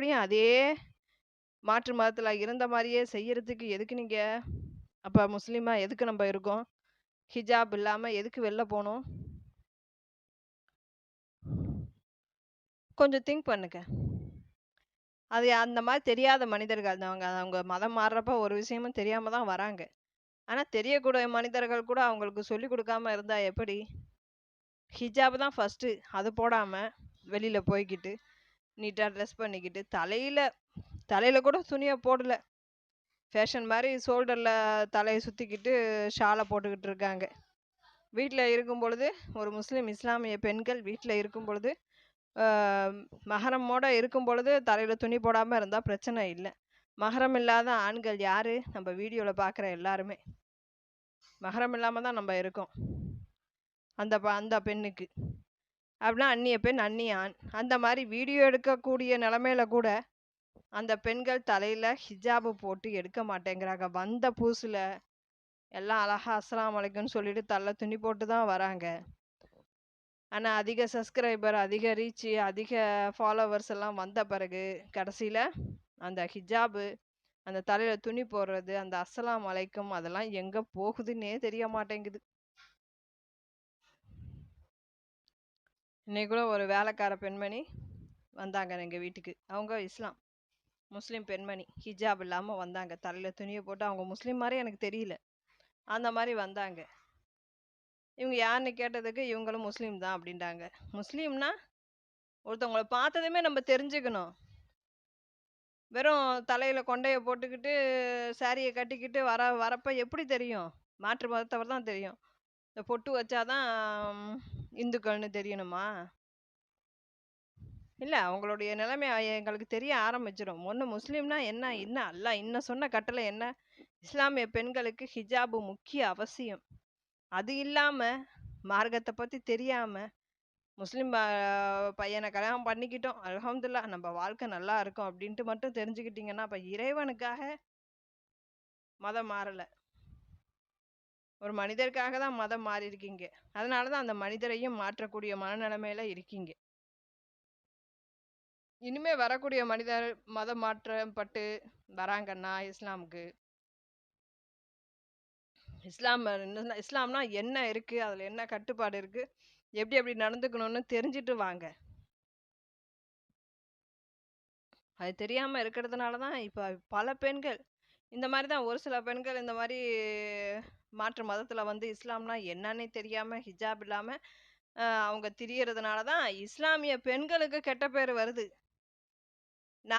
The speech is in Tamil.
மறுபடியும் அதே மாற்று மதத்துல இருந்த மாதிரியே செய்யறதுக்கு எதுக்கு நீங்க அப்ப முஸ்லீமா எதுக்கு நம்ம இருக்கோம்? ஹிஜாப் இல்லாம எதுக்கு வெளில போகணும் கொஞ்சம் திங்க் பண்ணுங்க. அது அந்த மாதிரி தெரியாத மனிதர்கள் அவங்க அவங்க மதம் மாறுறப்ப ஒரு விஷயமும் தெரியாமல் தான் வராங்க. ஆனா தெரியக்கூடிய மனிதர்கள் கூட அவங்களுக்கு சொல்லிக் கொடுக்காம இருந்தா எப்படி? ஹிஜாப் தான் ஃபஸ்ட்டு அது போடாம வெளியில் போய்க்கிட்டு, நீட்டாக ட்ரெஸ் பண்ணிக்கிட்டு, தலையில் தலையில் கூட துணியை போடல. ஃபேஷன் மாதிரி ஷோல்டரில் தலையை சுற்றிக்கிட்டு ஷாலை போட்டுக்கிட்டு இருக்காங்க. வீட்டில் இருக்கும் பொழுது ஒரு முஸ்லீம் இஸ்லாமிய பெண்கள் வீட்டில் இருக்கும் பொழுது, மகரமோடு இருக்கும் பொழுது தலையில் துணி போடாமல் இருந்தால் பிரச்சனை இல்லை மகரம் இல்லாத ஆண்கள் யார் நம்ம வீடியோவில் பார்க்குற எல்லாருமே. மகரம் இல்லாமல் தான் நம்ம இருக்கோம். அந்த ப அந்த பெண்ணுக்கு. அப்படின்னா அந்நிய பெண், அந்நிய ஆண். அந்த மாதிரி வீடியோ எடுக்கக்கூடிய நிலமையில கூட, அந்த பெண்கள் தலையில் ஹிஜாபு போட்டு எடுக்க மாட்டேங்கிறாங்க. வந்த பூசில் எல்லாம் அழகா அஸ்லாம் அலைக்கும்னு சொல்லிட்டு தலை துணி போட்டு தான் வராங்க. ஆனால் அதிக சப்ஸ்கிரைபர், அதிக ரீச், அதிக ஃபாலோவர்ஸ் எல்லாம் வந்த பிறகு, கடைசியில் அந்த ஹிஜாபு, அந்த தலையில் துணி போடுறது, அந்த அஸ்லாம் அலைக்கும் அதெல்லாம் எங்கே போகுதுன்னே தெரிய மாட்டேங்குது. இன்னைக்கு கூட ஒரு வேலைக்கார பெண்மணி வந்தாங்க எங்கள் வீட்டுக்கு. அவங்க இஸ்லாம். முஸ்லீம் பெண்மணி. ஹிஜாப் இல்லாமல் வந்தாங்க. தலையில் துணியை போட்டு அவங்க முஸ்லீம் மாதிரி எனக்கு தெரியல. அந்த மாதிரி வந்தாங்க. இவங்க யாருன்னு கேட்டதுக்கு, இவங்களும் முஸ்லீம் தான் அப்படின்ட்டாங்க. முஸ்லீம்னா ஒருத்தவங்கள பார்த்ததுமே நம்ம தெரிஞ்சுக்கணும். வெறும் தலையில் கொண்டையை போட்டுக்கிட்டு, சாரியை கட்டிக்கிட்டு வர வரப்போ எப்படி தெரியும்? மாற்று மதத்தவர் தான் தெரியும். இந்த பொட்டு வச்சா தான் இந்துக்கள்னு தெரியணுமா? இல்லை அவங்களுடைய நிலைமை எங்களுக்கு தெரிய ஆரம்பிச்சிடும் ஒன்று முஸ்லீம்னா என்ன? என்ன அல்ல இன்னும் சொன்ன கட்டளை என்ன? இஸ்லாமிய பெண்களுக்கு ஹிஜாபு முக்கிய அவசியம். அது இல்லாமல் மார்க்கத்தை பற்றி தெரியாமல் முஸ்லீம் பையனை கல்யாணம் பண்ணிக்கிட்டோம். அலமதுல்லா நம்ம வாழ்க்கை நல்லா இருக்கும் அப்படின்ட்டு மட்டும் தெரிஞ்சுக்கிட்டிங்கன்னா அப்போ இறைவனுக்காக மதம் மாறலை ஒரு மனிதருக்காக தான் மதம் மாறியிருக்கீங்க. அதனால தான் அந்த மனிதரையும் மாற்றக்கூடிய மனநிலைமையில இருக்கீங்க. இனிமே வரக்கூடிய மனிதர் மதம் மாற்றப்பட்டு வராங்கன்னா இஸ்லாமுக்கு இஸ்லாம் இஸ்லாம்னா என்ன இருக்கு? அதுல என்ன கட்டுப்பாடு இருக்கு? எப்படி எப்படி நடந்துக்கணும்னு தெரிஞ்சுட்டு வாங்க. அது தெரியாம இருக்கிறதுனால தான் இப்ப பல பெண்கள் இந்த மாதிரி தான் ஒரு சில பெண்கள் இந்த மாதிரி மாற்று மதத்துல வந்து இஸ்லாம்னா என்னன்னே தெரியாம ஹிஜாப் இல்லாம அவங்க திரியறதுனால தான் இஸ்லாமிய பெண்களுக்கு கெட்ட பேர் வருது.